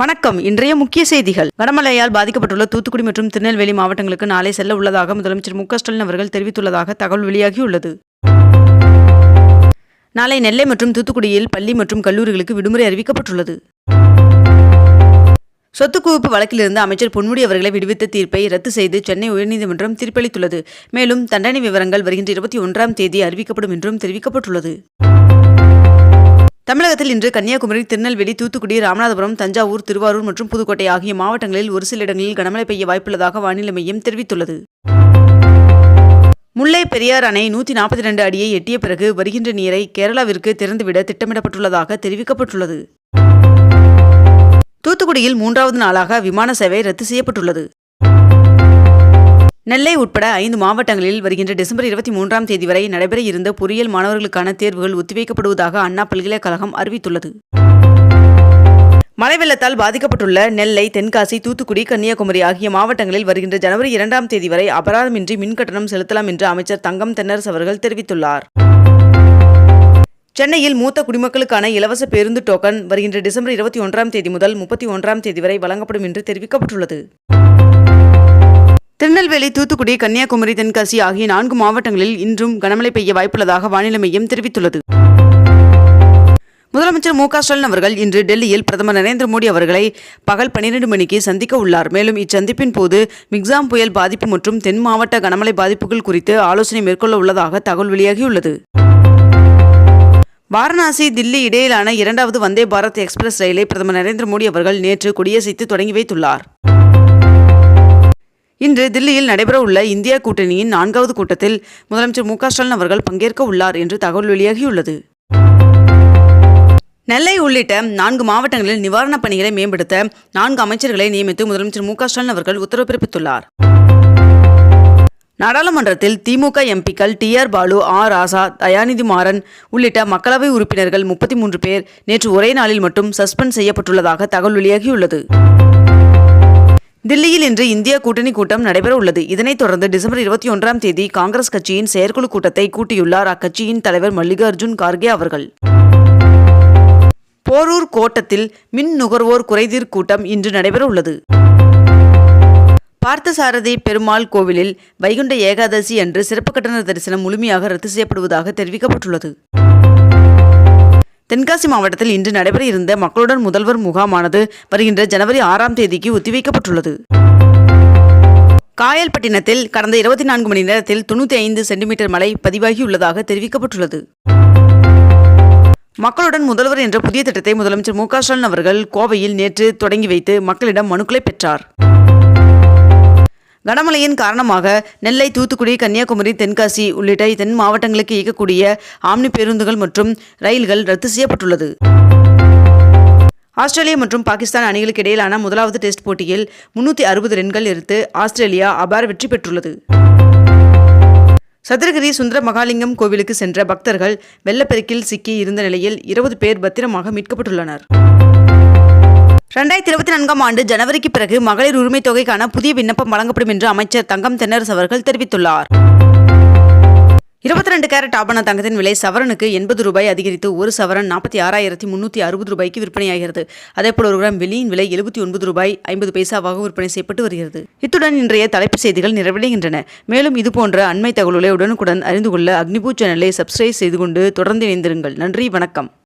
வணக்கம். இன்றைய முக்கிய செய்திகள். கனமழையால் பாதிக்கப்பட்டுள்ள தூத்துக்குடி மற்றும் திருநெல்வேலி மாவட்டங்களுக்கு நாளை செல்ல உள்ளதாக முதலமைச்சர் மு ஸ்டாலின் அவர்கள் தெரிவித்துள்ளதாக தகவல் வெளியாகியுள்ளது. நாளை நெல்லை மற்றும் தூத்துக்குடியில் பள்ளி மற்றும் கல்லூரிகளுக்கு விடுமுறை அறிவிக்கப்பட்டுள்ளது. சொத்து குவிப்பு வழக்கிலிருந்து அமைச்சர் பொன்முடி அவர்களை விடுவித்த தீர்ப்பை ரத்து செய்து சென்னை உயர்நீதிமன்றம் தீர்ப்பளித்துள்ளது. மேலும் தண்டனை விவரங்கள் வருகின்ற இருபத்தி ஒன்றாம் தேதி அறிவிக்கப்படும் என்றும் தெரிவிக்கப்பட்டுள்ளது. தமிழகத்தில் இன்று கன்னியாகுமரி திருநெல்வேலி தூத்துக்குடி ராமநாதபுரம் தஞ்சாவூர் திருவாரூர் மற்றும் புதுக்கோட்டை ஆகிய மாவட்டங்களில் ஒரு சில இடங்களில் கனமழை பெய்ய வாய்ப்புள்ளதாக வானிலை மையம் தெரிவித்துள்ளது. முல்லை பெரியார் அணை நூற்றி நாற்பத்தி ரெண்டு அடியை எட்டிய பிறகு வருகின்ற நீரை கேரளாவிற்கு திறந்துவிட திட்டமிடப்பட்டுள்ளதாக தெரிவிக்கப்பட்டுள்ளது. தூத்துக்குடியில் மூன்றாவது நாளாக விமான சேவை ரத்து செய்யப்பட்டுள்ளது. நெல்லை உட்பட ஐந்து மாவட்டங்களில் வருகின்ற டிசம்பர் இருபத்தி மூன்றாம் தேதி வரை நடைபெற இருந்த பொறியியல் மாணவர்களுக்கான தேர்வுகள் ஒத்திவைக்கப்படுவதாக அண்ணா பல்கலைக்கழகம் அறிவித்துள்ளது. மழை வெள்ளத்தால் பாதிக்கப்பட்டுள்ள நெல்லை தென்காசி தூத்துக்குடி கன்னியாகுமரி ஆகிய மாவட்டங்களில் வருகின்ற ஜனவரி இரண்டாம் தேதி வரை அபராதமின்றி மின்கட்டணம் செலுத்தலாம் என்று அமைச்சர் தங்கம் தென்னரசு அவர்கள் தெரிவித்துள்ளார். சென்னையில் மூத்த குடிமக்களுக்கான இலவச பேருந்து டோக்கன் வருகின்ற டிசம்பர் இருபத்தி ஒன்றாம் தேதி முதல் முப்பத்தி ஒன்றாம் தேதி வரை வழங்கப்படும் என்று தெரிவிக்கப்பட்டுள்ளது. திருநெல்வேலி தூத்துக்குடி கன்னியாகுமரி தென்காசி ஆகிய நான்கு மாவட்டங்களில் இன்றும் கனமழை பெய்ய வாய்ப்புள்ளதாக வானிலை மையம் தெரிவித்துள்ளது. முதலமைச்சர் மு க ஸ்டாலின் அவர்கள் இன்று டெல்லியில் பிரதமர் நரேந்திர மோடி அவர்களை பகல் பன்னிரண்டு மணிக்கு சந்திக்க உள்ளார். மேலும் இச்சந்திப்பின் போது மிக்ஸாம் புயல் பாதிப்பு மற்றும் தென் மாவட்ட கனமழை பாதிப்புகள் குறித்து ஆலோசனை மேற்கொள்ள உள்ளதாக தகவல் வெளியாகியுள்ளது. வாரணாசி தில்லி இடையிலான இரண்டாவது வந்தே பாரத் எக்ஸ்பிரஸ் ரயிலை பிரதமர் நரேந்திர மோடி அவர்கள் நேற்று கொடியசைத்து தொடங்கி வைத்துள்ளார். இன்று தில்லியில் நடைபெறவுள்ள இந்தியா கூட்டணியின் நான்காவது கூட்டத்தில் முதலமைச்சர் மு ஸ்டாலின் அவர்கள் பங்கேற்க உள்ளார் என்று தகவல் வெளியாகியுள்ளது. நெல்லை உள்ளிட்ட நான்கு மாவட்டங்களில் நிவாரணப் பணிகளை மேம்படுத்த நான்கு அமைச்சர்களை நியமித்து முதலமைச்சர் மு ஸ்டாலின் அவர்கள் உத்தரவு பிறப்பித்துள்ளார். நாடாளுமன்றத்தில் திமுக எம்பிக்கள் T R Baalu R Raja Dayanidhi Maran உள்ளிட்ட மக்களவை உறுப்பினர்கள் முப்பத்தி மூன்று பேர் நேற்று ஒரே நாளில் மட்டும் சஸ்பெண்ட் செய்யப்பட்டுள்ளதாக தகவல் வெளியாகியுள்ளது. தில்லியில் இன்று இந்தியா கூட்டணி கூட்டம் நடைபெற உள்ளது இதனைத் தொடர்ந்து டிசம்பர் இருபத்தி ஒன்றாம் தேதி காங்கிரஸ் கட்சியின் செயற்குழு கூட்டத்தை கூட்டியுள்ளார் அக்கட்சியின் தலைவர் மல்லிகார்ஜுன் கார்கே அவர்கள். போரூர் கோட்டத்தில் மின் நுகர்வோர் குறைதீர் கூட்டம் இன்று நடைபெற உள்ளது பார்த்தசாரதி பெருமாள் கோவிலில் வைகுண்ட ஏகாதசி அன்று சிறப்பு கட்டண தரிசனம் முழுமையாக ரத்து செய்யப்படுவதாக தெரிவிக்கப்பட்டுள்ளது. தென்காசி மாவட்டத்தில் இன்று நடைபெற இருந்த மக்களுடன் முதல்வர் முகாமானது வருகின்ற ஜனவரி ஆறாம் தேதிக்கு ஒத்திவைக்கப்பட்டுள்ளது. காயல்பட்டினத்தில் கடந்த இருபத்தி நான்கு மணி நேரத்தில் தொண்ணூற்றி ஐந்து சென்டிமீட்டர் மழை பதிவாகியுள்ளதாக தெரிவிக்கப்பட்டுள்ளது. மக்களுடன் முதல்வர் என்ற புதிய திட்டத்தை முதலமைச்சர் மு க ஸ்டாலின் அவர்கள் கோவையில் நேற்று தொடங்கி வைத்து மக்களிடம் மனுக்களை பெற்றார். கனமழையின் காரணமாக நெல்லை தூத்துக்குடி கன்னியாகுமரி தென்காசி உள்ளிட்ட தென் மாவட்டங்களுக்கு இயக்கக்கூடிய ஆம்னி பேருந்துகள் மற்றும் ரயில்கள் ரத்து செய்யப்பட்டுள்ளது. ஆஸ்திரேலியா மற்றும் பாகிஸ்தான் அணிகளுக்கு இடையிலான முதலாவது டெஸ்ட் போட்டியில் முன்னூற்றி அறுபது ரன்கள் எடுத்து ஆஸ்திரேலியா அபார வெற்றி பெற்றுள்ளது. சதுரகிரி சுந்தர மகாலிங்கம் கோவிலுக்கு சென்ற பக்தர்கள் வெள்ளப்பெருக்கில் சிக்கி இருந்த நிலையில் இருபது பேர் பத்திரமாக மீட்கப்பட்டுள்ளனர். ரெண்டாயிரத்தி இருபத்தி நான்காம் ஆண்டு ஜனவரிக்கு பிறகு மகளிர் உரிமை தொகைக்கான புதிய விண்ணப்பம் வழங்கப்படும் என்று அமைச்சர் தங்கம் தென்னரசு அவர்கள் தெரிவித்துள்ளார். இருபத்தி ரெண்டு கேரட் ஆபண தங்கத்தின் விலை சவரனுக்கு எண்பது ரூபாய் அதிகரித்து ஒரு சவரன் நாற்பத்தி ஆறாயிரத்தி முன்னூற்றி அறுபது ரூபாய்க்கு விற்பனையாகிறது. அதேபோல் ஒரு கிராம் வெளியின் விலை எழுபத்தி ஒன்பது ரூபாய் ஐம்பது பைசாவாக விற்பனை செய்யப்பட்டு வருகிறது. இத்துடன் இன்றைய தலைப்பு செய்திகள் நிறைவடைகின்றன. மேலும் இதுபோன்ற அண்மை தகவல்களை உடனுக்குடன் அறிந்து கொள்ள அக்னிபூ சேனலை சப்ஸ்கிரைப் செய்து கொண்டு தொடர்ந்து இணைந்திருங்கள். நன்றி வணக்கம்.